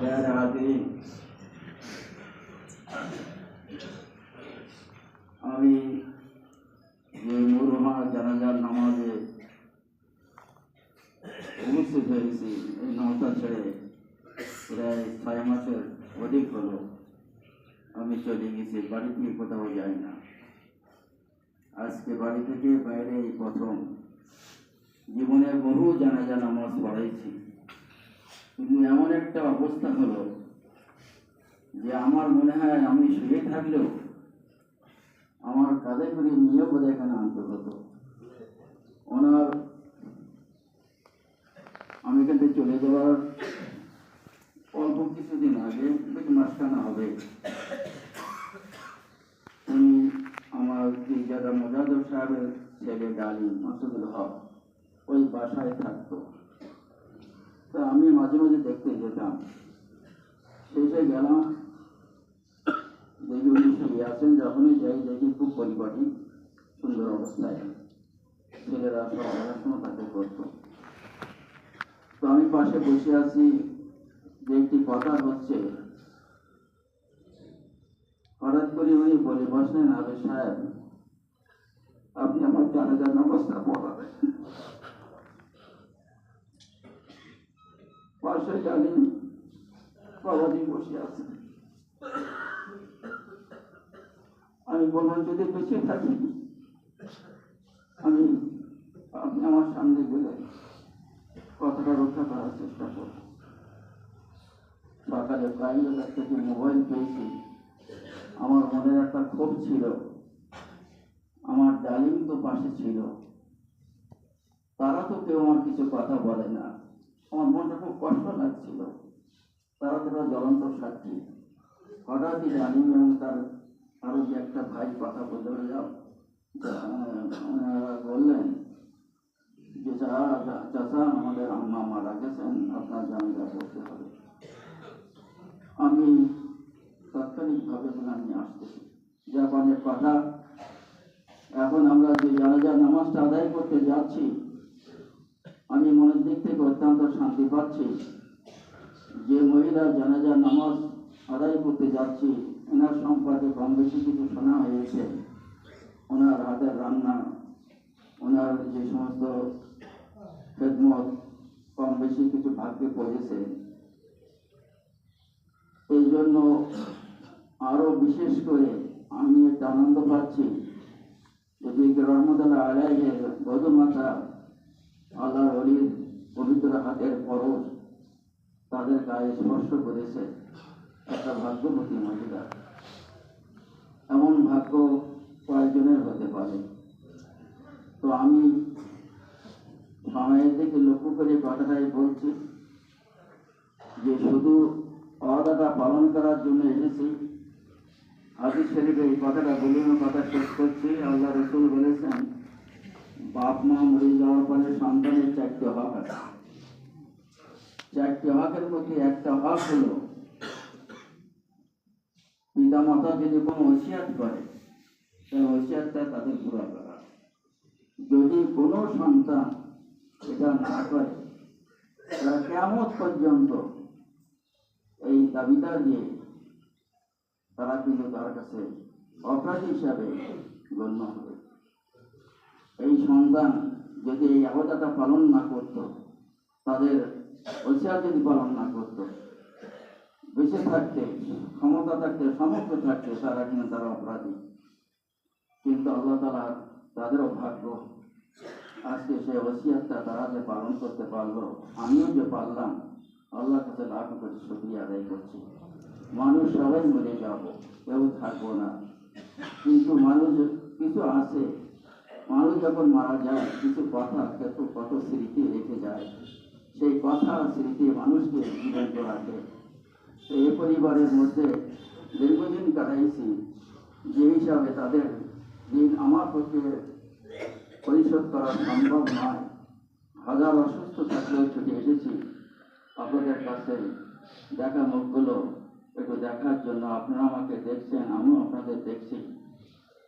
يا العادلين আমি ওই মরুমা জানাজার নামাজে উপস্থিত হয়েছি। এই নামটা ছেড়ে প্রায় ছয় মাসের অধিক হলো। আমি চলে গেছি, বাড়ি থেকে কোথাও যাই না। আজকে বাড়ি থেকে বাইরে প্রথম। জীবনের বহু জানাজা নামাজ পড়াইছি। কিন্তু এমন একটা অবস্থা হলো যে আমার মনে হয় আমি শুয়ে থাকলেও আমার কাঁধে করে নিয়ে বোধ এখানে আনতে হতো ওনার আমি এখান থেকে চলে যাওয়ার অল্প কিছুদিন আগে, বেশ মাসখানা হবে, উনি আমার যারা মজাদর সাহেবের ছেলে ডালিম মাসুদুল হক ওই বাসায় থাকতো। তো আমি মাঝে মাঝে দেখতে যেতাম। শেষে গেলাম। দেখি উনি শুয়ে আছেন, যখনই যাই দেখি খুব পরিপাটি, সুন্দর অবস্থায়। ছেলেরা সব পড়াশোনা তাকে করতো। তো আমি পাশে বসে আছি, যে একটি কথা হচ্ছে, হঠাৎ করে উনি বলে বসলেন আবে সাহেব, আপনি আমার জানাজার নামাজটা পড়াবেন পাশে জানি বাবাজি বসে আছে। আমি বললাম, যদি বেঁচে থাকি, আমি আপনি আমার সামনে গেলে কথাটা রক্ষা করার চেষ্টা করব। সকালে প্রাইভেট কাছ থেকে মোবাইল পেয়েছি। আমার মনের একটা ক্ষোভ ছিল। আমার ডালিম তো পাশে ছিল। তারা তো কেউ আমার কিছু কথা বলে না। আমার মনটা খুব কষ্ট লাগছিল। তারা তোরা জ্বলন্ত সাক্ষী। হঠাৎই ডালিম এবং তার আরও যে একটা ভাই কথা বলতে যাও। বললেন যে চাচা, আমাদের আম্মা মারা গেছেন, আপনার জামিলা করতে হবে। আমি তাৎক্ষণিকভাবে আমি আসতেছি। জাপানের কথা এখন আমরা যে জানাজা নামাজটা আদায় করতে যাচ্ছি আমি মনের দিক থেকে অত্যন্ত শান্তি পাচ্ছি। যে মহিলা জানাজা নামাজ আদায় করতে যাচ্ছি, এনার সম্পর্কে কম বেশি কিছু শোনা হয়েছে। ওনার হাতের রান্না, ওনার যে সমস্ত খেদমত, কম বেশি কিছু ভাগ্যে পড়েছে এই জন্য আরও বিশেষ করে আমি একটা আনন্দ পাচ্ছি। যদি রহমতুল্লাহ আলাইয়ের বধুমাতা আল্লাহ অলির পবিত্র হাতের পরশ তাদের গায়ে স্পর্শ করেছে। একটা ভাগ্যবতী মহিলা। এমন ভাগ্য কয়েকজনের হতে পারে? তো আমি সময়ের দিকে লক্ষ্য করে কথাটাই বলছি যে শুধু অদাটা পালন করার জন্য এসেছি। হাদিস শরীফে এই কথাটা বলে কথা শেষ করছি। আল্লাহ রসুল বলেছেন বাপ মা মরে যাওয়ার পরে সন্তানের চারটে হক আছে। চারটে হকের মধ্যে একটা হক হলো পিতা মাতা যদি কোনো ওসিয়াত করে সেই ওসিয়াতটা তাদের পুরা করা। যদি কোনো সন্তান এটা না করে তারা কেমন পর্যন্ত এই দাবিটা দিয়ে তারা কিন্তু তার কাছে অপরাধী হিসাবে গণ্য হবে। এই সন্তান যদি এই আবদাটা পালন না করত, তাদের ওসিয়া যদি পালন না করত, বেঁচে থাকতে, ক্ষমতা থাকতে, সামর্থ্য থাকতে তারা কিন্তু তারা অপরাধী। কিন্তু আল্লাহ তালা তাদেরও ভাগ্য। আজকে সেই ওসিয়াতটা তারা যে পালন করতে পারল, আমিও যে পারলাম, আল্লাহর কাছে লাখ কোটি শুক্রিয়া আদায় করছি। মানুষ সবাই মরে যাব, কেউ থাকব না। কিন্তু মানুষ কিছু আছে মানুষ যখন মারা যায়, কিছু কথা কত কত স্মৃতি রেখে যায়। সেই কথা স্মৃতি মানুষকে জীবন্ত রাখে। তো এই পরিবারের মধ্যে দীর্ঘদিন কাটাইছি। যে হিসাবে তাদের দিন আমার পক্ষে পরিশোধ করা সম্ভব নয়। হাজার অসুস্থ থাকলেও ছুটে এসেছি। আপনাদের কাছে দেখা মুখগুলো একটু দেখার জন্য আপনারা আমাকে দেখছেন, আমিও আপনাদের দেখছি।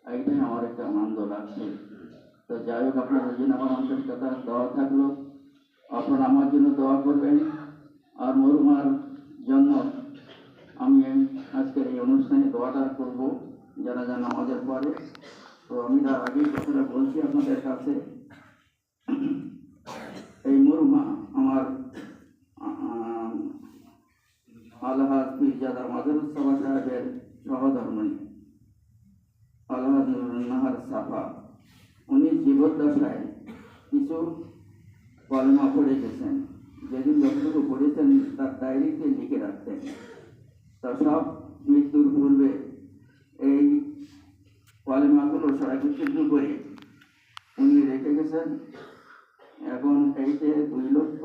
এইটাই আমার একটা আনন্দ লাগছে। তো যাই হোক আপনাদের জন্য আমার আন্তরিকতা দোয়া থাকল। আপনারা আমার জন্য দোয়া করবেন। আর মরুমার জন্য আমি আজকের এই অনুষ্ঠানে দোয়াটা করব জানাজা নামাজের পরে। তো আমি তার আগেই কথাটা বলছি আপনাদের কাছে। এই মরুমা আমার আলহাজ পীরজাদা মাজরুজ্জামা সাহেবের সহধর্মণী। আলহাজ নাহার সাফা। জীবদ্দশায় কিছু কলমা পড়ে গেছেন যেদিন যতটুকু পড়েছেন, তার ডায়েরিতে লিখে রাখতেন তা সব মৃত্যুর পূর্বে এই কলমাগুলো সরাসরি করে উনি রেখে গেছেন এখন এইতে দুই লক্ষ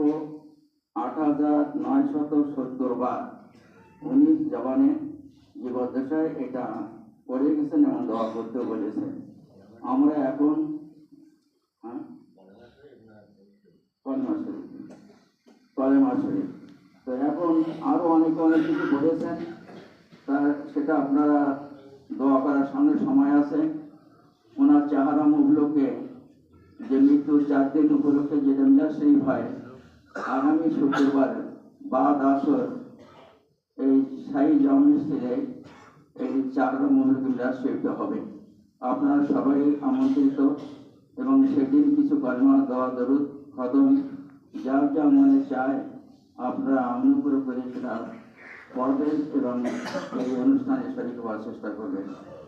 আট হাজার নয় শত সত্তর বার উনি জবানে জীবদ্দশায় এটা পড়ে গেছেন এবং দোয়া করতে বলেছেন। আমরা এখন হ্যাঁ কলমা শরীফ কলেমা শরীফ তো এখন আরও অনেক অনেক কিছু বলেছেন। তা সেটা আপনারা দোয়া করার সামনে সময় আছে। ওনার চেহারা মুখগুলোকে যে মৃত্যুর চার দিন উপলক্ষে যেটা মিলাদ হয়, আগামী শুক্রবার বাদ আসর এই সাই জন্মস্থলে এই চারটা মুহূর্তে মিলাদ শরীফটা হবে। আপনারা সবাই আমন্ত্রিত। এবং সেদিন কিছু কলমা দেওয়া দরুদ খতম যা যা মনে চায়, আপনারা অনুগ্রহ করে সেটা পড়বেন এবং এই অনুষ্ঠানে শরীর হওয়ার চেষ্টা করবেন।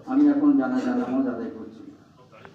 আমি এখন জানা জানা নামাজ আদায় করছি।